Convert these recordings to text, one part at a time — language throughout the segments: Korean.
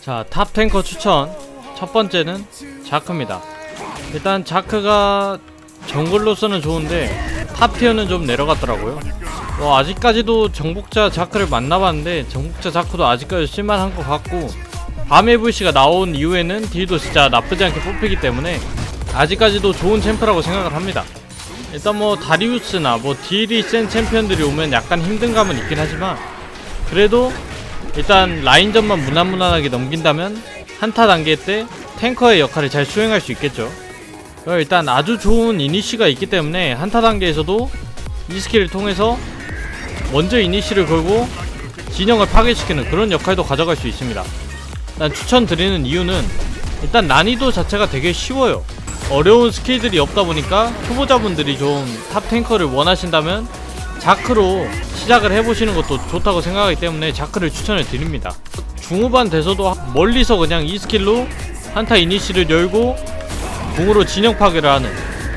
자, 탑 탱커 추천. 첫 번째는 자크입니다. 일단 자크가 정글로서는 좋은데 탑 티어는 좀 내려갔더라고요. 뭐 아직까지도 정복자 자크를 만나봤는데 정복자 자크도 아직까지 쓸만한 것 같고 밤 AVC가 나온 이후에는 딜도 진짜 나쁘지 않게 뽑히기 때문에 아직까지도 좋은 챔프라고 생각을 합니다. 일단 뭐 다리우스나 뭐 딜이 센 챔피언들이 오면 약간 힘든 감은 있긴 하지만 그래도 일단 라인전만 무난무난하게 넘긴다면 한타 단계 때 탱커의 역할을 잘 수행할 수 있겠죠. 어, 일단 아주 좋은 이니시가 있기 때문에 한타 단계에서도 이 스킬을 통해서 먼저 이니시를 걸고 진영을 파괴시키는 그런 역할도 가져갈 수 있습니다. 난 추천드리는 이유는 일단 난이도 자체가 되게 쉬워요. 어려운 스킬들이 없다 보니까 초보자분들이 좀 탑 탱커를 원하신다면 자크로 시작을 해보시는 것도 좋다고 생각하기 때문에 자크를 추천을 드립니다. 중후반 돼서도 멀리서 그냥 이 스킬로 한타 이니시를 열고 공으로 진영 파괴를 하는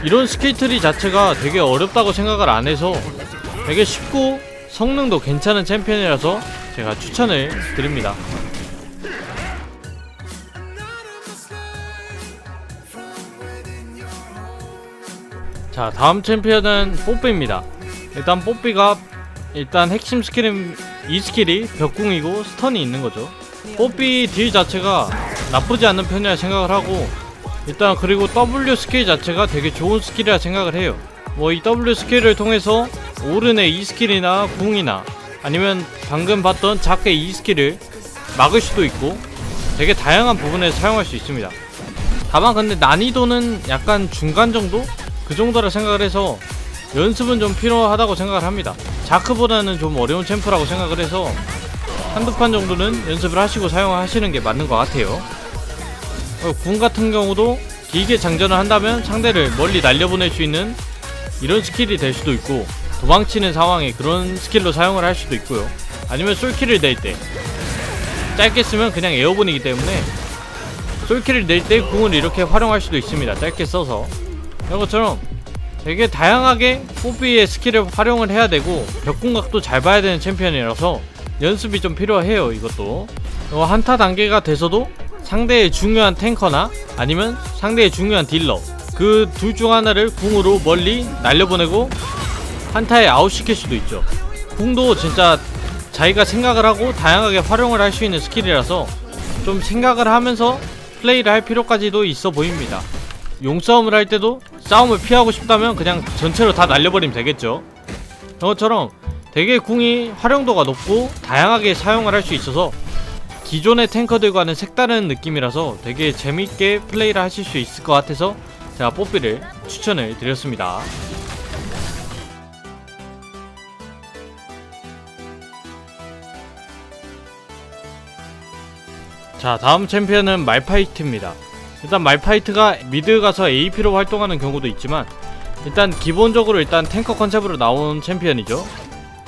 이런 스킬 트리 자체가 되게 어렵다고 생각을 안 해서 되게 쉽고 성능도 괜찮은 챔피언이라서 제가 추천을 드립니다. 자 다음 챔피언은 뽀삐입니다 일단 뽀삐가 일단 핵심 스킬은 이 스킬이 벽궁이고 스턴이 있는 거죠. 뽀삐 딜 자체가 나쁘지 않은 편이라 생각을 하고 일단 그리고 W 스킬 자체가 되게 좋은 스킬이라 생각을 해요. 뭐 이 W 스킬을 통해서 오른의 이 스킬이나 궁이나 아니면 방금 봤던 작게 이 스킬을 막을 수도 있고 되게 다양한 부분에 사용할 수 있습니다. 다만 근데 난이도는 약간 중간 정도? 그 정도라 생각을 해서 연습은 좀 필요하다고 생각을 합니다. 자크보다는 좀 어려운 챔프라고 생각을 해서 한두 판 정도는 연습을 하시고 사용하시는 게 맞는 것 같아요. 어, 궁 같은 경우도 길게 장전을 한다면 상대를 멀리 날려보낼 수 있는 이런 스킬이 될 수도 있고 도망치는 상황에 그런 스킬로 사용을 할 수도 있고요. 아니면 솔킬을 낼 때 짧게 쓰면 그냥 에어본이기 때문에 솔킬을 낼 때 궁을 이렇게 활용할 수도 있습니다. 짧게 써서 이런 것처럼 되게 다양하게 뽀삐의 스킬을 활용을 해야 되고 벽궁각도 잘 봐야 되는 챔피언이라서 연습이 좀 필요해요 이것도. 어, 한타 단계가 돼서도 상대의 중요한 탱커나 아니면 상대의 중요한 딜러 그 둘 중 하나를 궁으로 멀리 날려보내고 한타에 아웃시킬 수도 있죠. 궁도 진짜 자기가 생각을 하고 다양하게 활용을 할 수 있는 스킬이라서 좀 생각을 하면서 플레이를 할 필요까지도 있어 보입니다 용싸움을 할 때도 싸움을 피하고 싶다면 그냥 전체로 다 날려버리면 되겠죠. 저것처럼 되게 궁이 활용도가 높고 다양하게 사용을 할 수 있어서 기존의 탱커들과는 색다른 느낌이라서 되게 재밌게 플레이를 하실 수 있을 것 같아서 제가 뽀삐를 추천을 드렸습니다. 자 다음 챔피언은 말파이트입니다. 일단 말파이트가 미드 가서 AP로 활동하는 경우도 있지만 일단 기본적으로 일단 탱커 컨셉으로 나온 챔피언이죠.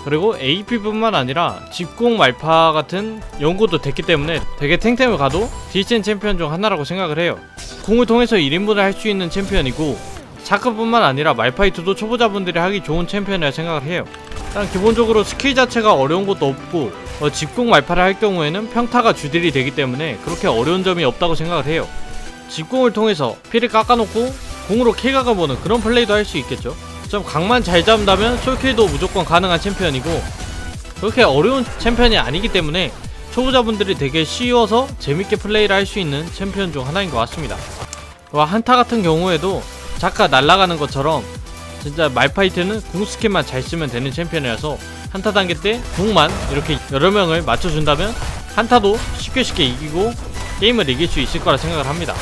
그리고 AP뿐만 아니라 집공 말파 같은 연구도 됐기 때문에 되게 탱탱을 가도 딜센 챔피언 중 하나라고 생각을 해요. 공을 통해서 1인분을 할 수 있는 챔피언이고 자크뿐만 아니라 말파이트도 초보자분들이 하기 좋은 챔피언이라 생각을 해요. 일단 기본적으로 스킬 자체가 어려운 것도 없고 어, 집공 말파를 할 경우에는 평타가 주딜이 되기 때문에 그렇게 어려운 점이 없다고 생각을 해요. 직공을 통해서 피를 깎아놓고 공으로 킬각을 보는 그런 플레이도 할 수 있겠죠. 좀 각만 잘 잡는다면 솔킬도 무조건 가능한 챔피언이고 그렇게 어려운 챔피언이 아니기 때문에 초보자분들이 되게 쉬워서 재밌게 플레이를 할 수 있는 챔피언 중 하나인 것 같습니다. 와 한타 같은 경우에도 자카 날아가는 것처럼 진짜 말파이트는 궁 스킬만 잘 쓰면 되는 챔피언이라서 한타 단계 때 궁만 이렇게 여러 명을 맞춰준다면 한타도 쉽게 쉽게 이기고 게임을 이길 수 있을 거라 생각을 합니다.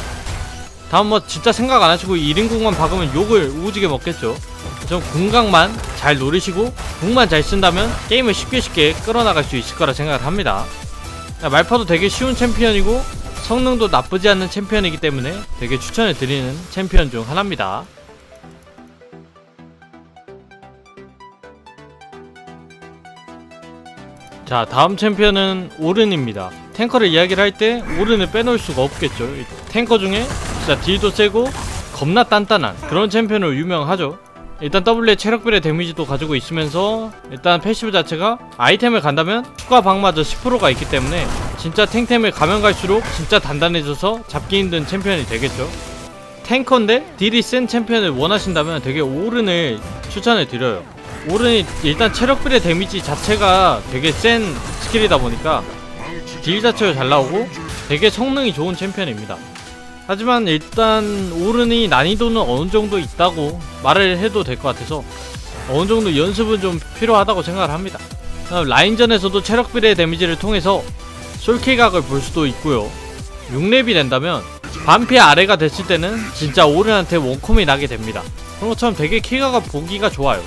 다음 뭐 진짜 생각 안 하시고 1인궁만 박으면 욕을 우지게 먹겠죠. 좀 궁각만 잘 노리시고 궁만 잘 쓴다면 게임을 쉽게 쉽게 끌어나갈 수 있을 거라 생각을 합니다. 말파도 되게 쉬운 챔피언이고 성능도 나쁘지 않는 챔피언이기 때문에 되게 추천을 드리는 챔피언 중 하나입니다. 자 다음 챔피언은 오른입니다. 탱커를 이야기를 할 때 오른을 빼놓을 수가 없겠죠. 탱커 중에 진짜 딜도 세고 겁나 단단한 그런 챔피언으로 유명하죠. 일단 W의 체력비례 데미지도 가지고 있으면서 일단 패시브 자체가 아이템을 간다면 추가 방마저 10%가 있기 때문에 진짜 탱템을 가면 갈수록 진짜 단단해져서 잡기 힘든 챔피언이 되겠죠. 탱커인데 딜이 센 챔피언을 원하신다면 되게 오른을 추천해 드려요 오른이 일단 체력비례 데미지 자체가 되게 센 스킬이다 보니까 딜 자체가 잘 나오고 되게 성능이 좋은 챔피언입니다 하지만 일단 오른이 난이도는 어느 정도 있다고 말을 해도 될 것 같아서 어느 정도 연습은 좀 필요하다고 생각을 합니다. 다음 라인전에서도 체력 비례 데미지를 통해서 솔킬각을 볼 수도 있고요. 6렙이 된다면 반피 아래가 됐을 때는 진짜 오른한테 원콤이 나게 됩니다. 그런 것처럼 되게 킬각가 보기가 좋아요.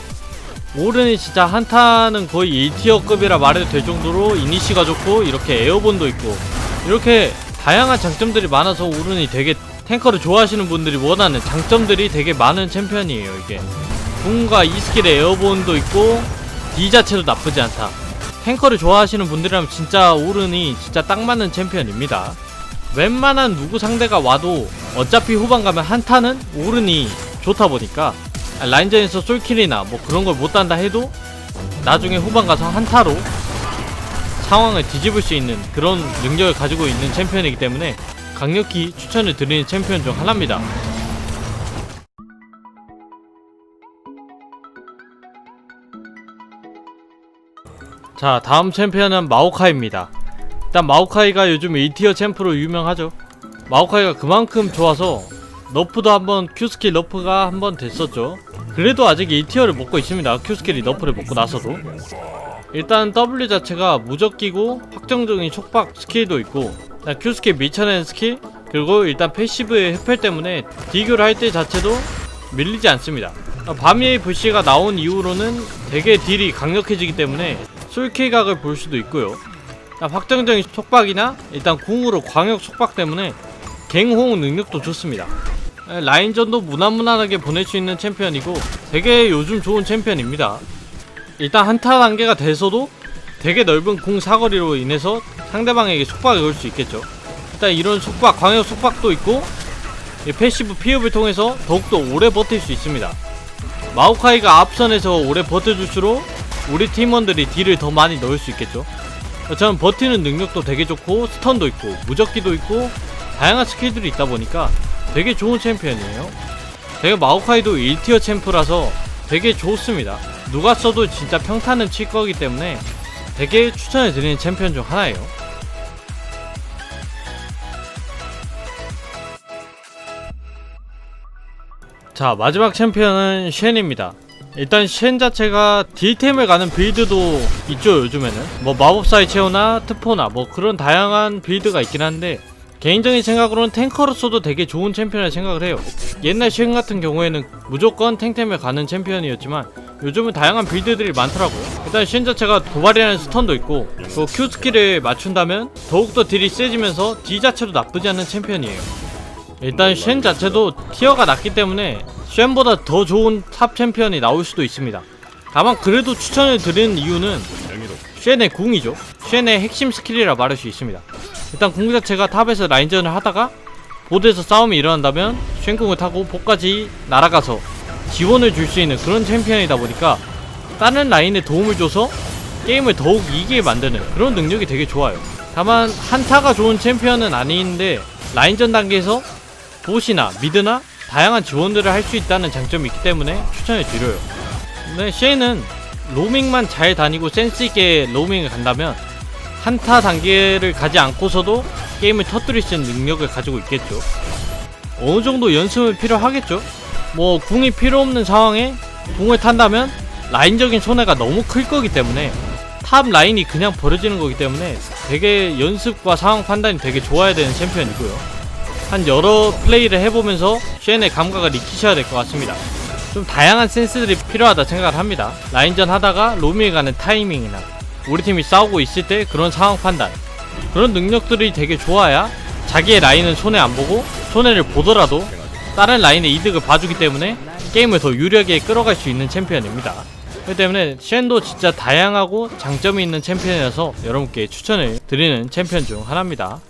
오른이 진짜 한타는 거의 1티어급이라 말해도 될 정도로 이니시가 좋고 이렇게 에어본도 있고 이렇게 다양한 장점들이 많아서 오른이 되게 탱커를 좋아하시는 분들이 원하는 장점들이 되게 많은 챔피언이에요 이게. 궁과 이 스킬의 에어본도 있고 D 자체도 나쁘지 않다. 탱커를 좋아하시는 분들이라면 진짜 오른이 진짜 딱 맞는 챔피언입니다. 웬만한 누구 상대가 와도 어차피 후반 가면 한타는 오른이 좋다 보니까 라인전에서 솔킬이나 뭐 그런 걸 못한다 해도 나중에 후반 가서 한타로 상황을 뒤집을 수 있는 그런 능력을 가지고 있는 챔피언이기 때문에 강력히 추천을 드리는 챔피언 중 하나입니다. 자, 다음 챔피언은 마오카이입니다. 일단 마오카이가 요즘 1티어 챔프로 유명하죠. 마오카이가 그만큼 좋아서 너프도 한번 Q스킬 너프가 한번 됐었죠. 그래도 아직 1티어를 먹고 있습니다. Q스킬이 너프를 먹고 나서도. 일단 W 자체가 무적기고 확정적인 촉박 스킬도 있고 일단 Q 스킬 그리고 일단 패시브의 흡혈 때문에 딜교를 할 때 자체도 밀리지 않습니다 밤위의 불씨가 나온 이후로는 되게 딜이 강력해지기 때문에 솔킬각을 볼 수도 있고요 확정적인 촉박이나 일단 궁으로 광역 촉박 때문에 갱호응 능력도 좋습니다 라인전도 무난무난하게 보낼 수 있는 챔피언이고 되게 요즘 좋은 챔피언입니다 일단 한타 단계가 돼서도 되게 넓은 공 사거리로 인해서 상대방에게 속박을 걸 수 있겠죠. 일단 이런 속박, 광역 속박도 있고 이 패시브 피업을 통해서 더욱더 오래 버틸 수 있습니다. 마오카이가 앞선에서 오래 버텨줄수록 우리 팀원들이 딜을 더 많이 넣을 수 있겠죠. 저는 버티는 능력도 되게 좋고 스턴도 있고 무적기도 있고 다양한 스킬들이 있다 보니까 되게 좋은 챔피언이에요. 되게 마오카이도 1티어 챔프라서 되게 좋습니다. 누가 써도 진짜 평타는 칠 거기 때문에 되게 추천해 드리는 챔피언 중 하나예요. 자 마지막 챔피언은 쉔입니다. 일단 쉔 자체가 딜템을 가는 빌드도 있죠 요즘에는 뭐 마법사의 체오나 트포나 뭐 그런 다양한 빌드가 있긴 한데 개인적인 생각으로는 탱커로서도 되게 좋은 챔피언을 생각을 해요. 옛날 쉔 같은 경우에는 무조건 탱템을 가는 챔피언이었지만 요즘은 다양한 빌드들이 많더라고요. 일단 쉔 자체가 도발이라는 스턴도 있고 그 Q 스킬을 맞춘다면 더욱더 딜이 세지면서 D 자체도 나쁘지 않은 챔피언이에요. 일단 쉔 자체도 티어가 낮기 때문에 쉔보다 더 좋은 탑 챔피언이 나올 수도 있습니다. 다만 그래도 추천을 드리는 이유는 쉔의 궁이죠. 쉔의 핵심 스킬이라 말할 수 있습니다 일단 궁 자체가 탑에서 라인전을 하다가 보드에서 싸움이 일어난다면 쉔궁을 타고 복까지 날아가서 지원을 줄 수 있는 그런 챔피언이다 보니까 다른 라인에 도움을 줘서 게임을 더욱 이기게 만드는 그런 능력이 되게 좋아요. 다만 한타가 좋은 챔피언은 아닌데 라인전 단계에서 보시나 미드나 다양한 지원들을 할 수 있다는 장점이 있기 때문에 추천을 드려요. 근데 쉐이는 로밍만 잘 다니고 센스 있게 로밍을 간다면 한타 단계를 가지 않고서도 게임을 터뜨릴 수 있는 능력을 가지고 있겠죠. 어느 정도 연습은 필요하겠죠. 뭐 궁이 필요 없는 상황에 궁을 탄다면 라인적인 손해가 너무 클 거기 때문에 탑 라인이 그냥 벌어지는 거기 때문에 되게 연습과 상황 판단이 되게 좋아야 되는 챔피언이고요. 한 여러 플레이를 해보면서 쉔의 감각을 익히셔야 될 것 같습니다. 좀 다양한 센스들이 필요하다 생각을 합니다. 라인전 하다가 로밍에 가는 타이밍이나 우리 팀이 싸우고 있을 때 그런 상황 판단 그런 능력들이 되게 좋아야 자기의 라인은 손해 안 보고 손해를 보더라도 다른 라인의 이득을 봐주기 때문에 게임을 더 유리하게 끌어갈 수 있는 챔피언입니다. 그렇기 때문에 쉔도 진짜 다양하고 장점이 있는 챔피언이라서 여러분께 추천을 드리는 챔피언 중 하나입니다.